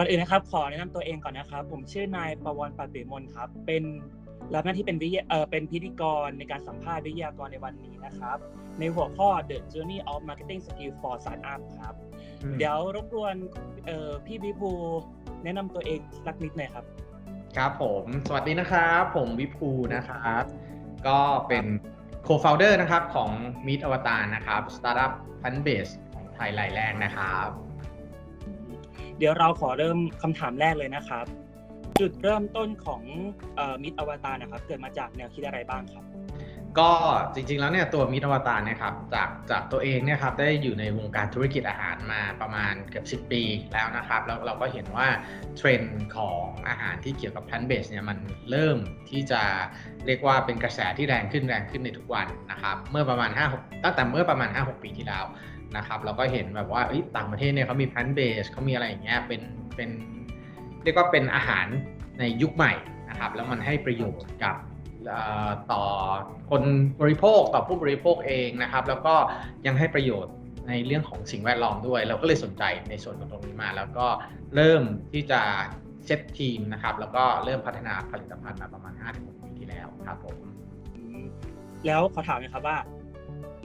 ก่อนอื่นนะครับ ขอแนะนำตัวเองก่อนนะครับ ผมชื่อนายประวรปัตติมนครับ เป็นรับหน้าที่เป็นวิทยาเอ่อเป็นพิธีกรในการสัมภาษณ์วิทยากรในวันนี้นะครับ ในหัวข้อ The Journey of Marketing Skill for Startup ครับ เดี๋ยวรบกวนเอ่อพี่วิภูแนะนำตัวเองสักนิดหน่อยครับ ครับผม สวัสดีนะครับ ผมวิภูนะครับ ก็เป็น co-founder นะครับของ Meet Avatar นะครับ startup fund base ของไทยรายแรกนะครับ เดี๋ยวเราขอเริ่มคำถามแรกเลยนะครับ จุดเริ่มต้นของมิตรอวตารนะครับ เกิดมาจากแนวคิดอะไรบ้างครับ ก็จริงๆแล้วเนี่ยตัว Meet Avatar เนะครับจากจากตัวเองเนี่ยครับได้อยู่ในวงการธุรกิจอาหารมาประมาณเกือบ10 ปีแล้วนะครับแล้วเราก็เห็นว่าเทรนด์ของอาหารที่เกี่ยวกับ plant based เนี่ยมันเริ่มที่จะเรียกว่าเป็นกระแสที่แรงขึ้นแรงขึ้นในทุกวันนะครับเมื่อประมาณ5ตั้งแต่เมื่อประมาณ 5-6 ปีที่แล้วนะครับเราก็เห็นแบบว่าเอ้ยต่างประเทศเนี่ยเขามี plant based เขามีอะไรอย่างเงี้ยเป็นเป็นเรียกว่าเป็นอาหารในยุคใหม่นะครับแล้วมันให้ประโยชน์กับ ต่อคนบริโภคต่อผู้บริโภคเองนะครับ แล้วก็ยังให้ประโยชน์ในเรื่องของสิ่งแวดล้อมด้วย เราก็เลยสนใจในส่วนของตรงนี้มา แล้วก็เริ่มที่จะเซตทีมนะครับ แล้วก็เริ่มพัฒนาผลิตภัณฑ์มาประมาณ5-6ปีที่แล้วครับผมอืมแล้วขอถามหนะครับว่า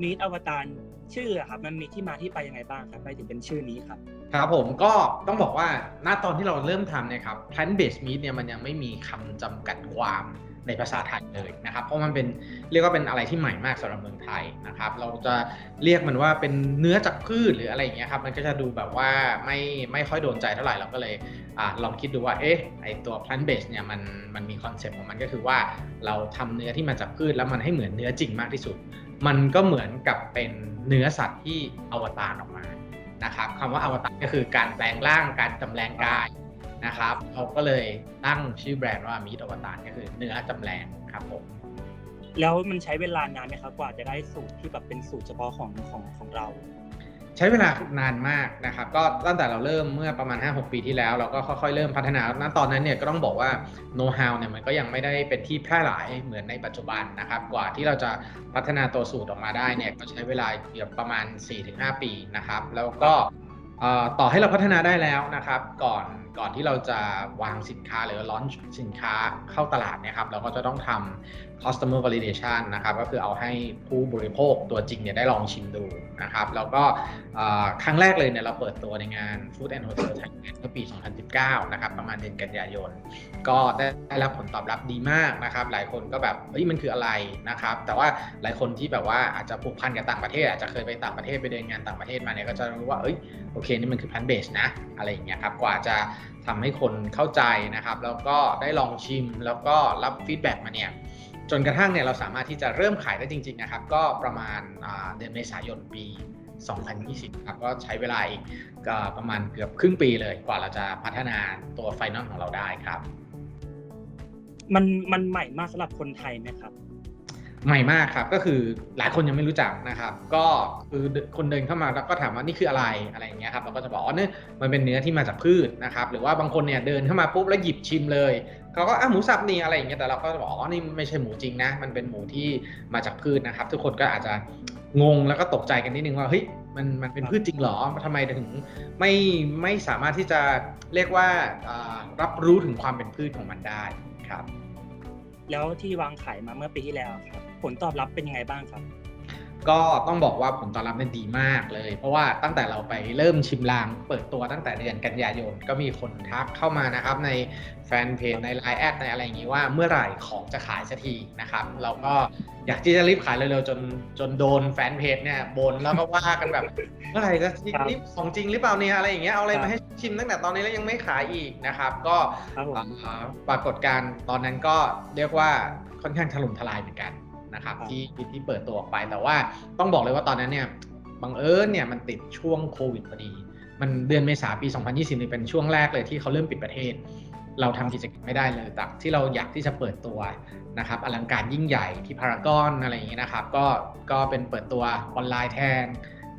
มิตรอวตารชื่ออะครับมันมีที่มาที่ไปยังไงบ้างครับทำไมถึงเป็นชื่อนี้ครับครับผมก็ต้องบอกว่าณตอนที่เราเริ่มทำเนี่ยครับ plant based meat เนี่ยมันยังไม่มีคำจำกัดความ ในภาษาไทยเลยนะครับ เพราะมันเป็นเรียกว่าเป็นอะไรที่ใหม่มากสำหรับเมืองไทยนะครับ เราจะเรียกมันว่าเป็นเนื้อจากพืชหรืออะไรอย่างเงี้ยครับ มันก็จะดูแบบว่าไม่ไม่ค่อยโดนใจเท่าไหร่เราก็เลยอลองคิดดูว่าเอ๊ะไอตัว plant based เนี่ยมันมันมีคอนเซ็ปต์ของมันก็คือว่าเราทำเนื้อที่มาจากพืชแล้วมันให้เหมือนเนื้อจริงมากที่สุด มันก็เหมือนกับเป็นเนื้อสัตว์ที่อวตารออกมานะครับคำว่าอวตารก็คือการแปลงร่างการจำแรงกาย นะครับเราก็เลยตั้งชื่อแบรนด์ว่ามีดอวตารก็คือเนื้อจำแรงครับผมแล้วมันใช้เวลานานไหมครับกว่าจะได้สูตรที่แบบเป็นสูตรเฉพาะของของของเรา ใช้เวลานานมากนะครับก็ตั้งแต่เราเริ่มเมื่อประมาณ 5-6 ปีที่แล้ว เราก็ค่อยๆเริ่มพัฒนาณตอนนั้นเนี่ยก็ต้องบอกว่าโน้ตฮาวเนี่ยมันก็ยังไม่ได้เป็นที่แพร่หลายเหมือนในปัจจุบันนะครับ กว่าที่เราจะพัฒนาตัวสูตรออกมาได้เนี่ยก็ใช้เวลาเกือบประมาณ 4-5 ปีนะครับ แล้วก็เอ่อ ต่อให้เราพัฒนาได้แล้วนะครับ ก่อนก่อนที่เราจะวางสินค้าหรือล้อนสินค้าเข้าตลาดเนี่ยครับเราก็จะต้องทำ customer validation นะครับ ก็คือเอาให้ผู้บริโภคตัวจริงเนี่ยได้ลองชิมดูนะครับ แล้วก็ครั้งแรกเลยเนี่ยเราเปิดตัวในงาน Food and Hotel Thailand เมื่อปี 2019 นะครับ ประมาณเดือนกันยายน ก็ได้ได้รับผลตอบรับดีมากนะครับ หลายคนก็แบบเฮ้ยมันคืออะไรนะครับ แต่ว่าหลายคนที่แบบว่าอาจจะผูกพันกับต่างประเทศ อาจจะเคยไปต่างประเทศไปเดินงานต่างประเทศมาเนี่ยก็จะรู้ว่าเอ้ยโอเคเคนี่มันคือพันเบสนะ อะไรอย่างเงี้ยครับกว่าจะทำให้คนเข้าใจนะครับ แล้วก็ได้ลองชิมแล้วก็รับฟีดแบ็กมาเนี่ยจนกระทั่งเนี่ยเราสามารถที่จะเริ่มขายได้จริง ๆ นะครับ ก็ประมาณเดือนเมษายนปี 2020 ครับก็ใช้เวลาอีกก็ประมาณเกือบครึ่งปีเลยกว่าเราจะพัฒนาตัวไฟนอลของเราได้ครับ มันมันใหม่มากสำหรับคนไทยไหมครับ ใหม่มากครับ ก็คือหลายคนยังไม่รู้จักนะครับ ก็คือคนเดินเข้ามาแล้วก็ถามว่านี่คืออะไรอะไรอย่างเงี้ยครับเราก็จะบอกอ๋อเนี่ยมันเป็นเนื้อที่มาจากพืชนะครับ หรือว่าบางคนเนี่ยเดินเข้ามาปุ๊บแล้วหยิบชิมเลยเขาก็อะหมูสับนี่อะไรอย่างเงี้ยแต่เราก็จะบอกอ๋อนี่ไม่ใช่หมูจริงนะ มันเป็นหมูที่มาจากพืชนะครับ ทุกคนก็อาจจะงงแล้วก็ตกใจกันนิดนึงว่าเฮ้ยมันมันเป็นพืชจริงเหรอทำไมถึงไม่ไม่สามารถที่จะเรียกว่ารับรู้ถึงความเป็นพืชของมันได้ครับ แล้วที่วางขายมาเมื่อปีที่แล้วครับ ผลตอบรับเป็นยังไงบ้างครับ ก็ต้องบอกว่าผลตอบรับเนี่ยดีมากเลย เพราะว่าตั้งแต่เราไปเริ่มชิมลาง เปิดตัวตั้งแต่เดือนกันยายน ก็มีคนทักเข้ามานะครับในแฟนเพจใน Line แอดในอะไรอย่างนี้ว่าเมื่อไหร่ของจะขายสักทีนะครับ เราก็อยากที่จะรีบขายเร็วๆจนจนโดนแฟนเพจเนี่ยบนแล้วก็ว่ากันแบบเมื่อไหร่จะครับนี่ของจริงหรือเปล่าเนี่ยอะไรอย่างเงี้ยเอาอะไรมาให้ชิมตั้งแต่ตอนนี้แล้วยังไม่ขายอีกนะครับ ก็ครับผมอ่าปรากฏการณ์ตอนนั้นก็เรียกว่าค่อนข้างถล่มทลายเหมือนกัน นะครับครับที่ที่ที่เปิดตัวออกไปแต่ว่าต้องบอกเลยว่าตอนนั้นเนี่ยบังเอิญเนี่ยมันติดช่วงโควิดพอดี มันเดือนเมษาปี 2020นี่เป็นช่วงแรกเลยที่เขาเริ่มปิดประเทศ เราทำกิจกรรมไม่ได้เลยแต่ที่เราอยากที่จะเปิดตัวนะครับอลังการยิ่งใหญ่ที่พารากอนอะไรอย่างนี้นะครับ ก็ก็เป็นเปิดตัวออนไลน์แทน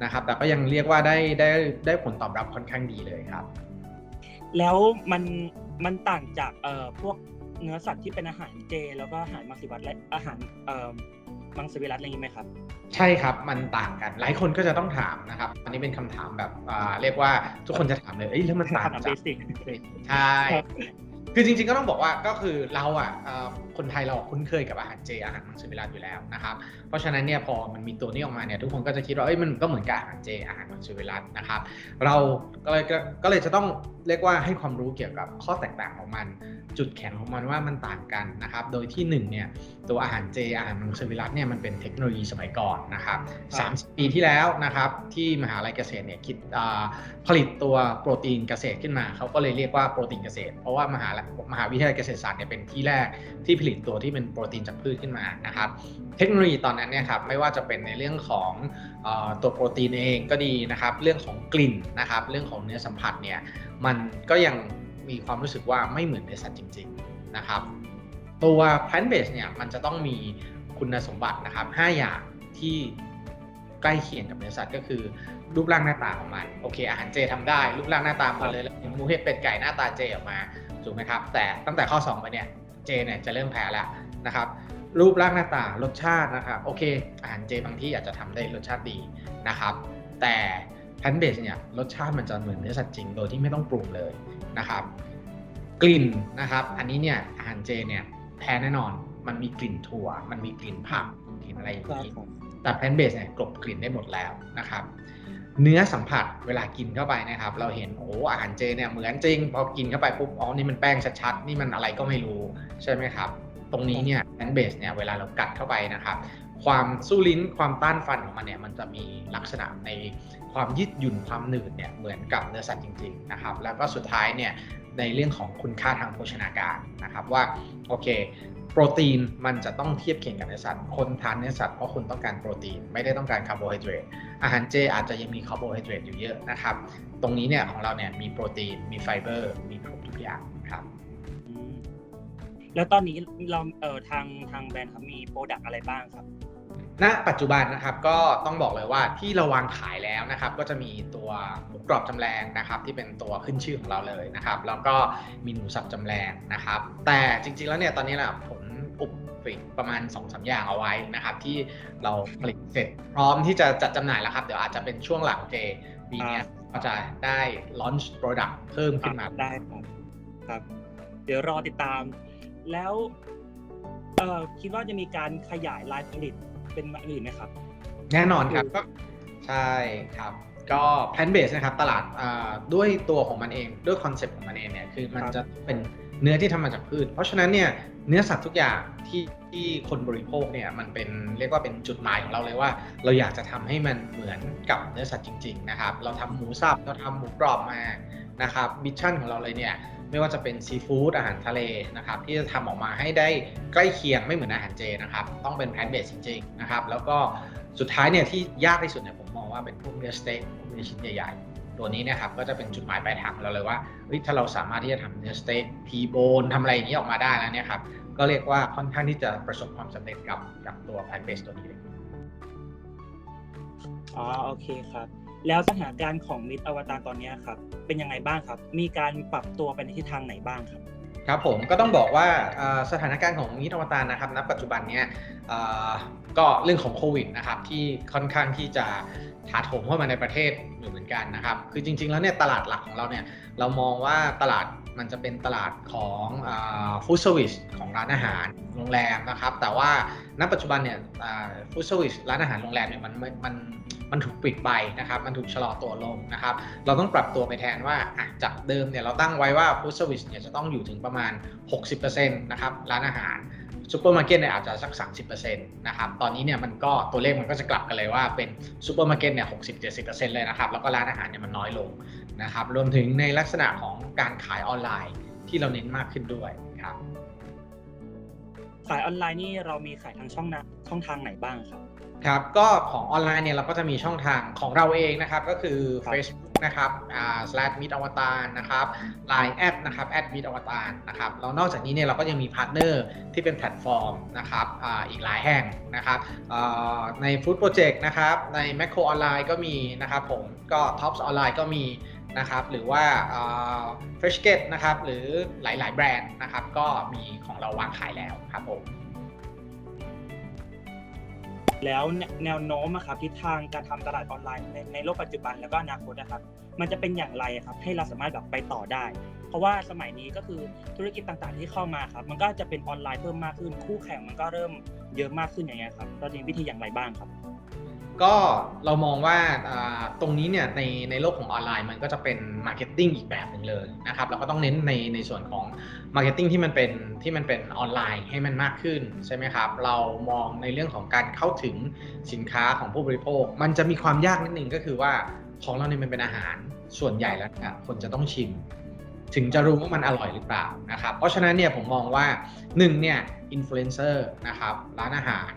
นะครับ แต่ก็ยังเรียกว่าได้ได้ได้ผลตอบรับค่อนข้างดีเลยครับ แล้วมันมันต่างจากเอ่อพวก เนื้อสัตว์ที่เป็นอาหารเจ แล้วก็อาหารมังสวิรัติและอาหารเอ่อมังสวิรัตอะไรอย่างนี้ไหมครับ ใช่ครับมันต่างกัน หลายคนก็จะต้องถามนะครับ อันนี้เป็นคำถามแบบอ่าเรียกว่าทุกคนจะถามเลยเอ้ยแล้วมันต่างคำถามจาเบกสิกใช่คือจริงๆก็ต้องบอกว่าก็คือเราอะเอ่อ คนไทยเราคุ้นเคยกับอาหารเจอาหารมังสวิรัตอยู่แล้วนะครับ เพราะฉะนั้นเนี่ยพอมันมีตัวนี้ออกมาเนี่ยทุกคนก็จะคิดว่าเอ้ยมันก็เหมือนกับอาหารเจอาหารมังสวิรัตนะครับ เราก็เลยก็เลยจะต้องเรียกว่าให้ความรู้เกี่ยวกับข้อแตกต่างของมัน จุดแข็งของมันว่ามันต่างกันนะครับ โดยที่หนึ่งเนี่ยตัวอาหารเจอาหารมังสวิรัตเนี่ยมันเป็นเทคโนโลยีสมัยก่อนนะครับ30ปีที่แล้วนะครับที่มหาลัยเกษตรเนี่ยคิดผลิตตัวโปรตีนเกษตรขึ้นมาเขาก็เลยเรียกว่าโปรตีนเกษตร เพราะว่ามหาลัยมหาวิทยาลัยเกษตรศาสตร์เนี่ยเป็นที่แรกที่ผลิตตัวที่เป็นโปรตีนจากพืชขึ้นมานะครับเทคโนโลยีตอนนั้นเนี่ยครับไม่ว่าจะเป็นในเรื่องของอตัวโปรตีนเองก็ดีนะครับ เรื่องของกลิ่นนะครับ เรื่องของเนื้อสัมผัสเนี่ยมันก็ยังมีความรู้สึกว่าไม่เหมือนเนื้อสัตว์จริง ๆนะครับ ตัว plant based เนี่ยมันจะต้องมีคุณสมบัตินะครับ 5 อย่างที่ใกล้เคียงกับเนื้อสัตว์ก็คือรูปร่างหน้าตาของมันโอเค อาหารเจทำได้รูปร่างหน้าตาเหมาเลยแล้วหมูเห็ดเป็ดไก่หน้าตาเจออกมาถูกไหมครับ แต่ตั้งแต่ข้อ 2 ไปเนี่ย เจเนี่ยจะเริ่มแพ้แล้วนะครับรูปร่างหน้าตารสชาตินะครับโอเค อาหารเจบางที่อาจจะทำได้รสชาติดีนะครับ แต่แพนเบสเนี่ยรสชาติมันจะเหมือนเนื้อสัตว์จริงโดยที่ไม่ต้องปรุงเลยนะครับ กลิ่นนะครับ อันนี้เนี่ยอาหารเจเนี่ยแพ้แน่นอนมันมีกลิ่นถั่ว มันมีกลิ่นผักกลิ่นอะไรอย่างนี้แต่แพนเบสเนี่ยกลบกลิ่นได้หมดแล้วนะครับ เนื้อสัมผัสเวลากินเข้าไปนะครับ เราเห็นโอ้อาหารเจเนี่ยเหมือนจริง พอกินเข้าไปปุ๊บอ๋อนี่มันแป้งชัดๆนี่มันอะไรก็ไม่รู้ใช่ไหมครับ ตรงนี้เนี่ยแพนเบสเนี่ยเวลาเรากัดเข้าไปนะครับ ความสู้ลิ้นความต้านฟันของมันเนี่ยมันจะมีลักษณะในความยืดหยุ่นความหนืดเนี่ยเหมือนกับเนื้อสัตว์จริงๆนะครับแล้วก็สุดท้ายเนี่ยในเรื่องของคุณค่าทางโภชนาการนะครับว่าโอเค โปรตีนมันจะต้องเทียบเคียงกับเนื้อสัตว์ คนทานเนื้อสัตว์เพราะคุณต้องการโปรตีน ไม่ได้ต้องการคาร์โบไฮเดรต อาหารเจอาจจะยังมีคาร์โบไฮเดรตอยู่เยอะนะครับ ตรงนี้เนี่ยของเราเนี่ยมีโปรตีน มีไฟเบอร์ มีครบทุกอย่างครับอืมแล้วตอนนี้เราเอ่อทางทางแบรนด์ครับมีโปรดักต์อะไรบ้างครับ ณ ปัจจุบันนะครับก็ต้องบอกเลยว่าที่เราวางขายแล้วนะครับ ก็จะมีตัวหมูกรอบจำแรงนะครับ ที่เป็นตัวขึ้นชื่อของเราเลยนะครับ แล้วก็มีหมูสับจำแรงนะครับ แต่จริงๆแล้วเนี่ยตอนนี้แหละผม อุบปิดประมาณ2อสอย่างเอาไว้นะครับ ที่เราผลิตเสร็จ พร้อมที่จะจัดจำหน่ายแล้วครับ เดี๋ยวอาจจะเป็นช่วงหลังเจปีเนี้ยก็จะได้ launch product เพิ่มขึ้นมาได้ครับครับ เดี๋ยวรอติดตาม แล้วเอ่อคิดว่าจะมีการขยายลายผลิตเป็นอย่างอื่นไหมครับ แน่นอนครับก็ใช่ครับก็แพนเบสนะครับตลาดอ่าด้วยตัวของมันเองด้วยคอนเซ็ปต์ของมันเองเนี่ยคือมันครับจะเป็น เนื้อที่ทำมาจากพืช เพราะฉะนั้นเนี่ยเนื้อสัตว์ทุกอย่างที่ที่คนบริโภคเนี่ยมันเป็นเรียกว่าเป็นจุดหมายของเราเลยว่า เราอยากจะทำให้มันเหมือนกับเนื้อสัตว์จริงๆนะครับเราทำหมูสับเราทำหมูกรอบมานะครับมิชชั่นของเราเลยเนี่ยไม่ว่าจะเป็นซีฟู้ดอาหารทะเลนะครับที่จะทำออกมาให้ได้ใกล้เคียงไม่เหมือนอาหารเจนะครับต้องเป็นแพนเบสจริงๆนะครับแล้วก็สุดท้ายเนี่ยที่ยากที่สุดเนี่ยผมมองว่าเป็นพวกเนื้อสเต็กพวกเนื้อชิ้นใหญ่ๆ ตัวนี้เนะครับก็จะเป็นจุดหมายปลายทางของเราเลยว่าเฮ้ยถ้าเราสามารถที่จะทำเนื้อสเต็กทีโบนทำอะไรอย่างนี้ออกมาได้แล้วเนี่ยครับก็เรียกว่าค่อนข้างที่จะประสบความสำเร็จกับกับตัวแพนเบสตัวนี้เลยอ๋อโอเคครับ แล้วสถานการณ์ของมิตรอวตารตอนเนี้ยครับเป็นยังไงบ้างครับ มีการปรับตัวไปในทิศทางไหนบ้างครับครับผมก็ต้องบอกว่าเอ่อสถานการณ์ของมิตรอวตารนะครับณปัจจุบันเนี้ยเอ่อ ก็เรื่องของโควิดนะครับที่ค่อนข้างที่จะถาโถมเข้ามาในประเทศอยู่เหมือนกันนะครับ คือจริง ๆ แล้วเนี่ยตลาดหลักของเราเนี่ยเรามองว่าตลาดมันจะเป็นตลาดของฟู้ดเซอร์วิสของร้านอาหารโรงแรมนะครับ แต่ว่าณปัจจุบันเนี่ยฟู้ดเซอร์วิสร้านอาหารโรงแรมเนี่ยมันมันมันมันถูกปิดไปนะครับ มันถูกชะลอตัวลงนะครับ เราต้องปรับตัวไปแทนว่าจากเดิมเนี่ยเราตั้งไว้ว่าฟู้ดเซอร์วิสเนี่ยจะต้องอยู่ถึงประมาณ 60%นะครับร้านอาหาร ซูเปอร์มาร์เก็ตเนี่ยอาจจะสัก 30%นะครับ ตอนนี้เนี่ยมันก็ตัวเลขมันก็จะกลับกันเลยว่าเป็นซูเปอร์มาร์เก็ตเนี่ย60-70%เลยนะครับ แล้วก็ร้านอาหารเนี่ยมันน้อยลงนะครับ รวมถึงในลักษณะของการขายออนไลน์ที่เราเน้นมากขึ้นด้วยครับ ขายออนไลน์นี่เรามีขายทางช่องนะช่องทางไหนบ้างครับครับก็ของออนไลน์เนี่ยเราก็จะมีช่องทางของเราเองนะครับ ก็คือครับ Facebook นะครับอ่า slash meet อวตารนะครับ Line แอดนะครับ at meet อวตารนะครับแล้วนอกจากนี้เนี่ยเราก็ยังมีพาร์ทเนอร์ที่เป็นแพลตฟอร์มนะครับอ่าอีกหลายแห่งนะครับอ่าใน Food Project นะครับใน Macro ออนไลน์ก็มีนะครับผมก็ Tops ออนไลน์ก็มี นะครับหรือว่าอ่า Fresh Get นะครับหรือหลาย ๆ แบรนด์นะครับก็มีของเราวางขายแล้วครับผมแล้วแนวโน้มอะครับทิศทางการทำตลาดออนไลน์ในในโลกปัจจุบันแล้วก็อนาคตนะครับ มันจะเป็นอย่างไรครับให้เราสามารถแบบไปต่อได้ เพราะว่าสมัยนี้ก็คือธุรกิจต่างๆที่เข้ามาครับ มันก็จะเป็นออนไลน์เพิ่มมากขึ้นคู่แข่งมันก็เริ่มเยอะมากขึ้นอย่างเงี้ยครับเราจะมีวิธีอย่างไรบ้างครับ ก็เรามองว่าตรงนี้เนี่ยในในโลกของออนไลน์มันก็จะเป็นมาร์เก็ตติ้งอีกแบบหนึ่งเลยนะครับเราก็ต้องเน้นในในส่วนของมาร์เก็ตติ้งที่มันเป็นที่มันเป็นออนไลน์ให้มันมากขึ้นใช่ไหมครับเรามองในเรื่องของการเข้าถึงสินค้าของผู้บริโภค มันจะมีความยากนิดนึงก็คือว่าของเราเนี่ยมันเป็นอาหารส่วนใหญ่แล้วนี่ยคนจะต้องชิม ถึงจะรู้ว่ามันอร่อยหรือเปล่านะครับเพราะฉะนั้นเนี่ยผมมองว่า1เนี่ยอินฟลูเอนเซอร์นะครับร้านอาหาร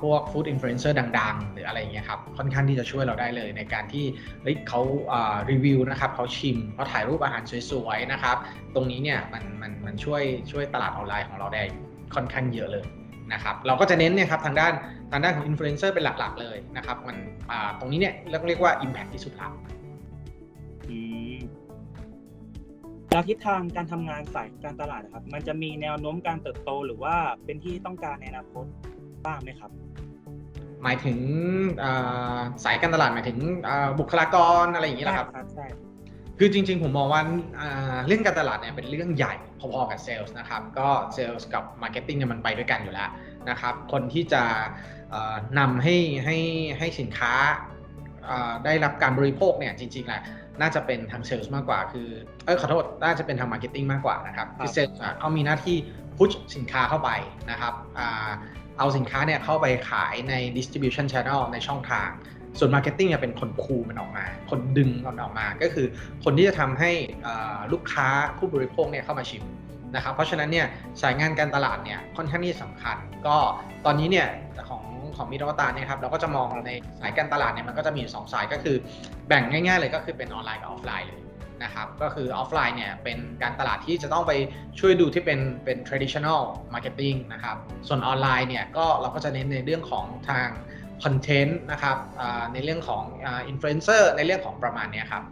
พวกฟู้ดอินฟลูเอนเซอร์ดัง ๆ หรืออะไรอย่างเงี้ยครับค่อนข้างที่จะช่วยเราได้เลยในการที่เฮ้ยเขาอ่ารีวิวนะครับเขาชิมเขาถ่ายรูปอาหารสวยๆนะครับตรงนี้เนี่ยมันมันมันช่วยช่วยตลาดออนไลน์ของเราได้ค่อนข้างเยอะเลยนะครับเราก็จะเน้นเนี่ยครับทางด้านทางด้านของอินฟลูเอนเซอร์เป็นหลักๆ เลยนะครับมันอ่าตรงนี้เนี่ยเรียกเรียกว่า Impact ที่สุดละอืมแล้วทิศทางการทำงานสายการตลาดนะครับ มันจะมีแนวโน้มการเติบโตหรือว่าเป็นที่ต้องการในอนาคต บ้างไหมครับ หมายถึงอ่าสายการตลาดหมายถึงอ่าบุคลากรอะไรอย่างนี้แหละครับใช่คือจริงๆ ผมมองว่าอ่าเรื่องการตลาดเนี่ยเป็นเรื่องใหญ่พอๆกับเซลล์นะครับ ก็เซลล์กับมาร์เก็ตติ้งเนี่ยมันไปด้วยกันอยู่แล้วนะครับ คนที่จะเอ่อนำให้ให้ให้สินค้าอ่าได้รับการบริโภคเนี่ยจริงๆแหละน่าจะเป็นทางเซลล์มากกว่า คือเออขอโทษน่าจะเป็นทางมาร์เก็ตติ้งมากกว่านะครับคือเซลล์เขามีหน้าที่พุชสินค้าเข้าไปนะครับอ่า เอาสินค้าเนี่ยเข้าไปขายใน distribution channel ในช่องทาง ส่วน Marketing เนี่ยเป็นคนคูมันออกมา คนดึงมันออกมาก็คือคนที่จะทำให้ลูกค้าผู้บริโภคเนี่ยเข้ามาชิมนะครับเพราะฉะนั้นเนี่ยสายงานการตลาดเนี่ยค่อนข้างที่สำคัญ ก็ตอนนี้เนี่ยของของมิตรวตาเนี่ยครับเราก็จะมองในสายการตลาดเนี่ยมันก็จะมีสองสายก็คือแบ่งง่าย ๆ เลยก็คือเป็นออนไลน์กับออฟไลน์เลย นะครับ ก็คือออฟไลน์เนี่ยเป็นการตลาดที่จะต้องไปช่วยดูที่เป็นเป็น traditional marketing นะครับ ส่วนออนไลน์เนี่ยก็เราก็จะเน้นในเรื่องของทางคอนเทนต์นะครับอ่าในเรื่องของอินฟลูเอนเซอร์ในเรื่องของประมาณเนี้ยครับ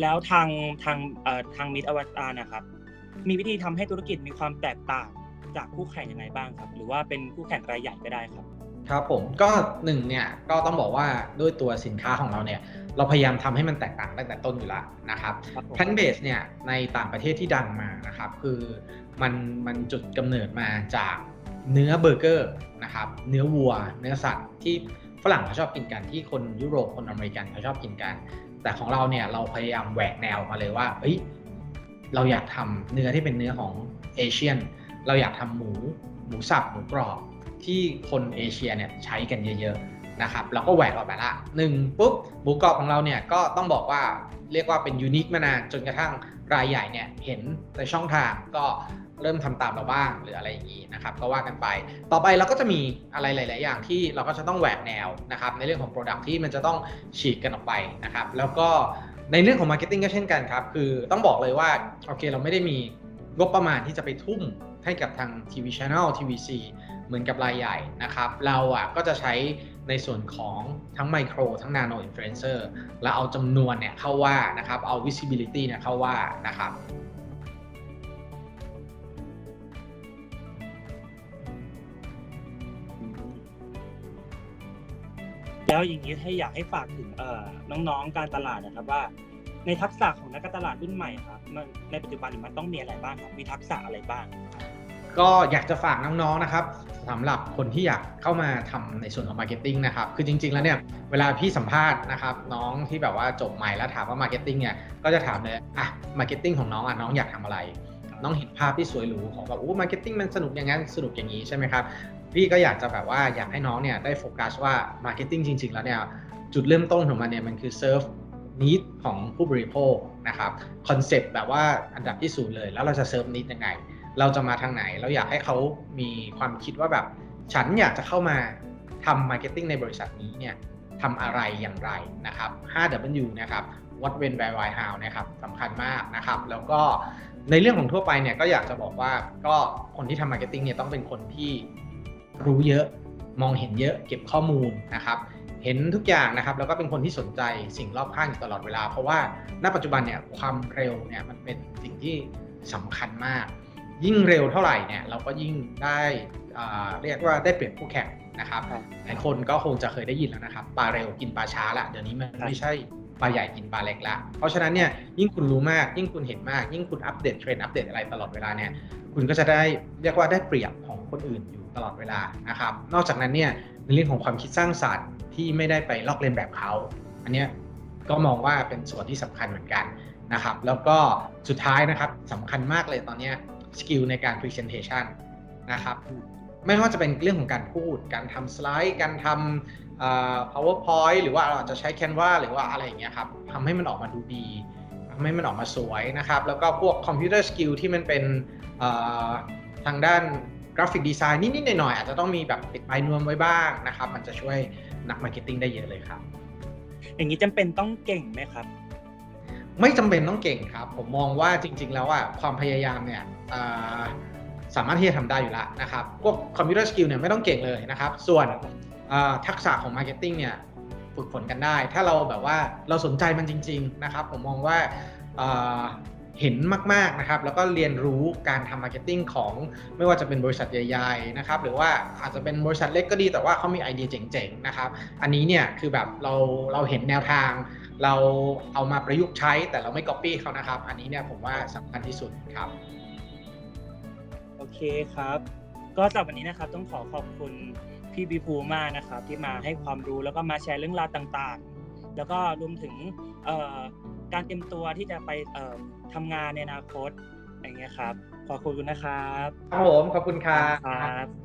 แล้วทางทางเอ่อทางมิตรอวตารนะครับ มีวิธีทำให้ธุรกิจมีความแตกต่างจากคู่แข่งยังไงบ้างครับ หรือว่าเป็นคู่แข่งรายใหญ่ก็ได้ครับ ครับผมก็หนึ่งเนี่ยก็ต้องบอกว่าด้วยตัวสินค้าของเราเนี่ย เราพยายามทำให้มันแตกต่างตั้งแต่ต้นอยู่แล้วนะครับครับผมแพนเบสเนี่ยในต่างประเทศที่ดังมานะครับ คือมันมันจุดกำเนิดมาจากเนื้อเบอร์เกอร์นะครับ เนื้อวัว เนื้อสัตว์ที่ฝรั่งเขาชอบกินกันที่คนยุโรปคนอเมริกันเขาชอบกินกัน แต่ของเราเนี่ยเราพยายามแหวกแนวมาเลยว่าเฮ้ยเราอยากทำเนื้อที่เป็นเนื้อของเอเชียน เราอยากทำหมูหมูสับหมูกรอบที่คนเอเชียเนี่ยใช้กันเยอะๆ นะครับเราก็แหวกออกไปละหนึ่งปุ๊บหมูกรอบของเราเนี่ยก็ต้องบอกว่าเรียกว่าเป็นยูนิคมานานจนกระทั่งรายใหญ่เนี่ยเห็นในช่องทางก็เริ่มทำตามเราบ้างหรืออะไรอย่างนี้นะครับก็ว่ากันไป ต่อไปเราก็จะมีอะไรหลาย ๆ อย่างที่เราก็จะต้องแหวกแนวนะครับในเรื่องของ Product ที่มันจะต้องฉีกกันออกไปนะครับแล้วก็ในเรื่องของ Marketing ก็เช่นกันครับ คือต้องบอกเลยว่าโอเคเราไม่ได้มีงบประมาณที่จะไปทุ่มให้กับทาง TV Channel TVC เหมือนกับรายใหญ่นะครับ เราอะก็จะใช้ในส่วนของทั้งไมโครทั้งนาโนอินฟลูเอนเซอร์แล้วเอาจำนวนเนี่ยเข้าว่านะครับ เอา visibility เนี่ยเข้าว่านะครับแล้วอย่างนี้ให้อยากให้ฝากถึงเอ่อน้องๆการตลาดนะครับว่า ในทักษะของนักการตลาดรุ่นใหม่ครับมันในปัจจุบันมันต้องมีอะไรบ้างครับมีทักษะอะไรบ้าง ก็อยากจะฝากน้องๆนะครับ สำหรับคนที่อยากเข้ามาทำในส่วนของมาร์เก็ตติ้งนะครับคือจริง ๆ แล้วเนี่ยเวลาพี่สัมภาษณ์นะครับน้องที่แบบว่าจบใหม่แล้วถามว่ามาร์เก็ตติ้งเนี่ยก็จะถามเลยอะมาร์เก็ตติ้งของน้องอะน้องอยากทำอะไร น้องเห็นภาพที่สวยหรูของแบบโอ้มาร์เก็ตติ้งมันสนุกอย่างนั้นสนุกอย่างนี้ใช่ไหมครับพี่ก็อยากจะแบบว่าอยากให้น้องเนี่ยได้โฟกัสว่ามาร์เก็ตติ้งจริง ๆ แล้วเนี่ยจุดเริ่มต้นของมันเนี่ยมันคือเซิร์ฟนิดของผู้บริโภคนะครับคอนเซปต์แบบว่าอันดับที่ศูนย์เลย แล้วเราจะเซิร์ฟนิดยังไง เราจะมาทางไหน เราอยากให้เขามีความคิดว่าแบบ ฉันอยากจะเข้ามาทำมาร์เก็ตติ้งในบริษัทนี้เนี่ยทำอะไรอย่างไรนะครับ 5W นะครับ what when where why how นะครับสำคัญมากนะครับ แล้วก็ในเรื่องของทั่วไปเนี่ยก็อยากจะบอกว่าก็คนที่ทำมาร์เก็ตติ้งเนี่ยต้องเป็นคนที่รู้เยอะมองเห็นเยอะเก็บข้อมูลนะครับ เห็นทุกอย่างนะครับ แล้วก็เป็นคนที่สนใจสิ่งรอบข้างอยู่ตลอดเวลา เพราะว่าณปัจจุบันเนี่ยความเร็วเนี่ยมันเป็นสิ่งที่สำคัญมาก ยิ่งเร็วเท่าไหร่เนี่ยเราก็ยิ่งได้อ่าเรียกว่าได้เปรียบคู่แข่งนะครับครับหลายคนก็คงจะเคยได้ยินแล้วนะครับปลาเร็วกินปลาช้าละเดี๋ยวนี้มันครับไม่ใช่ปลาใหญ่กินปลาเล็กละ เพราะฉะนั้นเนี่ยยิ่งคุณรู้มาก ยิ่งคุณเห็นมาก ยิ่งคุณอัปเดตเทรนด์อัปเดตอะไรตลอดเวลาเนี่ยคุณก็จะได้เรียกว่าได้เปรียบของคนอื่นอยู่ตลอดเวลานะครับ นอกจากนั้นเนี่ยในเรื่องของความคิดสร้างสรรค์ที่ไม่ได้ไปลอกเลียนแบบเขา อันเนี้ยก็มองว่าเป็นส่วนที่สำคัญเหมือนกันนะครับ แล้วก็สุดท้ายนะครับสำคัญมากเลยตอนเนี้ย สกิลในการ Presentation นะครับไม่ว่าจะเป็นเรื่องของการพูด การทำสไลด์ การทำเอ่อ powerpoint หรือว่าเราอาจจะใช้ canva หรือว่าอะไรอย่างเงี้ยครับทำให้มันออกมาดูดีทำให้มันออกมาสวยนะครับ แล้วก็พวกคอมพิวเตอร์สกิลที่มันเป็นเอ่อทางด้านกราฟิกดีไซน์นิดๆหน่อยๆอาจจะต้องมีแบบติดปลายนวมไว้บ้างนะครับ มันจะช่วยนักมาร์เก็ตติ้งได้เยอะเลยครับ อย่างนี้จำเป็นต้องเก่งไหมครับ ไม่จำเป็นต้องเก่งครับ ผมมองว่าจริง ๆ แล้วอะความพยายามเนี่ยสามารถที่จะทำได้อยู่แล้วนะครับพวกคอมพิวเตอร์สกิลเนี่ยไม่ต้องเก่งเลยนะครับ ส่วนทักษะของมาร์เก็ตติ้งเนี่ยฝึกฝนกันได้ ถ้าเราแบบว่าเราสนใจมันจริง ๆ นะครับ ผมมองว่าเห็นมาก ๆ นะครับ แล้วก็เรียนรู้การทำมาร์เก็ตติ้งของไม่ว่าจะเป็นบริษัทใหญ่ ๆ นะครับ หรือว่าอาจจะเป็นบริษัทเล็กก็ดี แต่ว่าเขามีไอเดียเจ๋ง ๆ นะครับ อันนี้เนี่ยคือแบบเราเราเห็นแนวทาง เราเอามาประยุกต์ใช้แต่เราไม่ก๊อปปี้เขานะครับ อันนี้เนี่ยผมว่าสำคัญที่สุดครับ โอเคครับ ก็สำหรับวันนี้นะครับต้องขอขอบคุณพี่บีภูมากนะครับ ที่มาให้ความรู้แล้วก็มาแชร์เรื่องราวต่างๆ แล้วก็รวมถึงเอ่อการเตรียมตัวที่จะไปเอ่อทำงานในอนาคตอย่างเงี้ยครับ ขอบคุณนะครับครับผมขอบคุณครับครับ